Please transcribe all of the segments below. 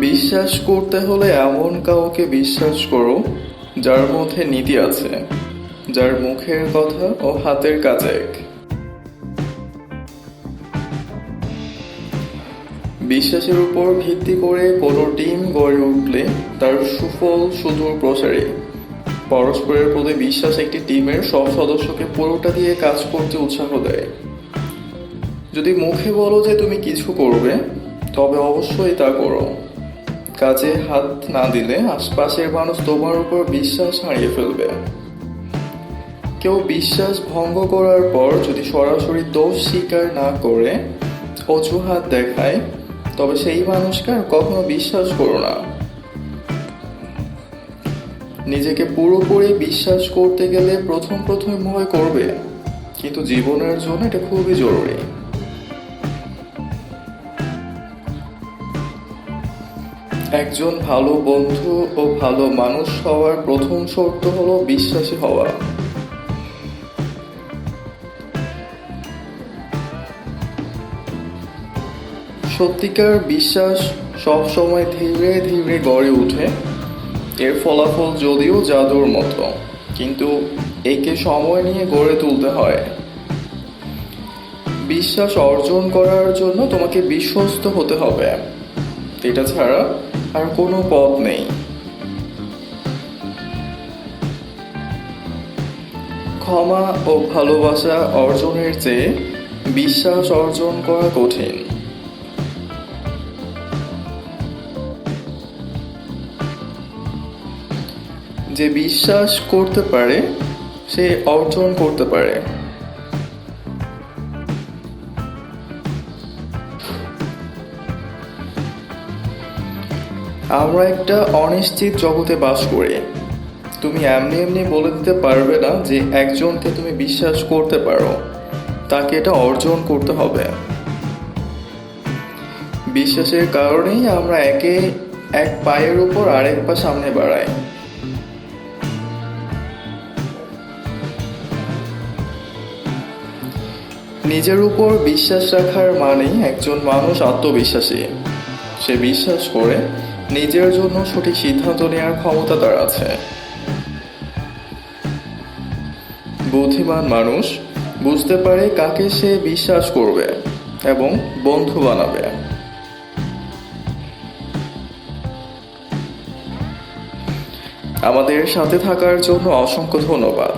বিশ্বাস করতে হলে এমন কাউকে বিশ্বাস করো যার মধ্যে নীতি আছে, যার মুখের কথা ও হাতের কাজ এক। বিশ্বাসের উপর ভিত্তি করে কোনো টিম গড়ে উঠলে তার সুফল সুদূর প্রসারী। পরস্পরের প্রতি বিশ্বাস একটি টিমের সব সদস্যকে পুরোটা দিয়ে কাজ করতে উৎসাহ দেয়। যদি মুখে বলো যে তুমি কিছু করবে, তবে অবশ্যই তা করো। কাজে হাত না দিলে আশপাশের মানুষ তোমার উপর বিশ্বাস হারিয়ে ফেলবে। কেউ বিশ্বাস ভঙ্গ করার পর যদি সরাসরি দোষ স্বীকার না করে, অজুহাত দেখায়, তবে সেই মানুষকে আর কখনো বিশ্বাস করো না। নিজেকে পুরোপুরি বিশ্বাস করতে গেলে প্রথম প্রথম ভয় করবে, কিন্তু জীবনের জন্য এটা খুবই জরুরি। একজন ভালো বন্ধু ও ভালো মানুষ হওয়ার প্রথম শর্ত হলো বিশ্বাসী হওয়া। সত্যিকার বিশ্বাস সব সময় ধীরে ধীরে গড়ে ওঠে। এর ফলাফল যদিও জাদুর মতো, কিন্তু একে সময় নিয়ে গড়ে তুলতে হয়। বিশ্বাস অর্জন করার জন্য তোমাকে বিশ্বস্ত হতে হবে। এটা ছাড়া আর কোনো পথ নেই। ক্ষমা ও ভালোবাসা অর্জনের চেয়ে বিশ্বাস অর্জন করা কঠিন। যে বিশ্বাস করতে পারে, সে অর্জন করতে পারে। আমরা একটা অনিশ্চিত জগতে বাস করি। তুমি এমনি এমনি বলে দিতে পারবে না যে একজনকে তুমি বিশ্বাস করতে পারো। তাকে এটা অর্জন করতে হবে। বিশ্বাসের কারণেই আমরা একে এক পায়ের উপর আরেক পা সামনে বাড়াই। নিজের উপর বিশ্বাস রাখার মানেই একজন মানুষ আত্মবিশ্বাসী। সে বিশ্বাস করে নিজের জন্য সঠিক সিদ্ধান্ত নেওয়ার ক্ষমতা তার আছে। বুদ্ধিমান মানুষ বুঝতে পারে কাকে সে বিশ্বাস করবে এবং বন্ধু বানাবে। আমাদের সাথে থাকার জন্য অসংখ্য ধন্যবাদ।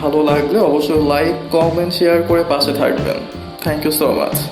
ভালো লাগলে অবশ্যই লাইক, কমেন্ট, শেয়ার করে পাশে থাকবেন। Thank you so much.